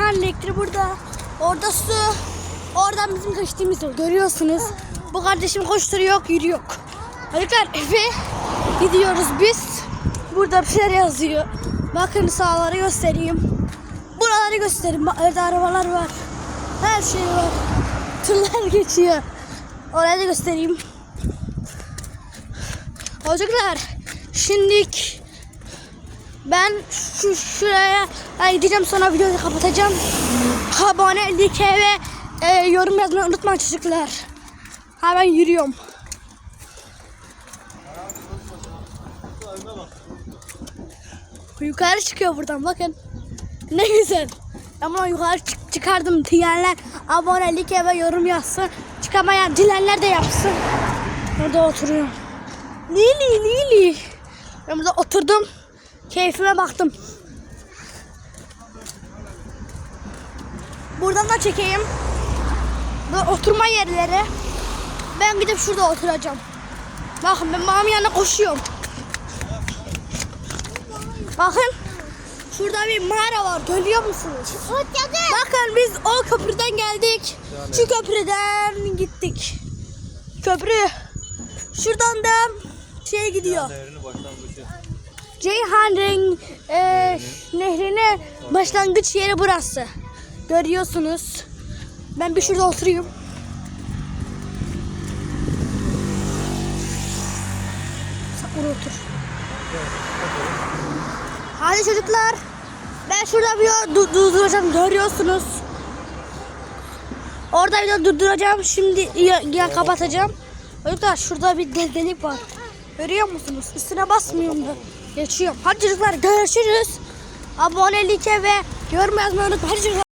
Ceyhan elektri burada. Orada su. Oradan bizim geçtiğimiz yol. Görüyorsunuz. Bu kardeşim koşturuyor, yürüyor. Çocuklar eve gidiyoruz biz. Burada bir şeyler yazıyor. Bakın sağları göstereyim. Buraları göstereyim. Evde arabalar var. Her şey var. Tırlar geçiyor. Oraya da göstereyim. Çocuklar şimdilik ben şu şuraya ben gideceğim sonra videoyu kapatacağım. Abone, like ve e, yorum yazmayı unutmayın çocuklar. Ha ben yürüyorum. Yukarı çıkıyor buradan bakın. Ne güzel. Ama yukarı çık- çıkardım diyenler abone, like ve yorum yazsın. Çıkamayan dilenler de yapsın. Orada oturuyorum. Lili Lili. Ben burada oturdum. Keyfime baktım. Buradan da çekeyim. Bu oturma yerleri. Ben gidip şurada oturacağım. Bakın ben babamın yanına koşuyorum. Bakın. Şurada bir mağara var. Görüyor musunuz? Bakın biz o köprüden geldik. Şu köprüden gittik. Köprü. Şuradan da şey gidiyor. Ceyhan Ring e, nehrine başlangıç yeri burası. Görüyorsunuz. Ben bir şurada oturayım. Sen oraya otur. Hadi çocuklar. Ben şurada bir yol du- durduracağım. Görüyorsunuz. Orada bir durduracağım. Şimdi ya, ya kapatacağım. Çocuklar şurada bir de- delik var. Görüyor musunuz? Üstüne basmıyorum da. Geçiyorum. Hadi çocuklar görüşürüz. Abonelik ve yorum yazmayı unutmayın.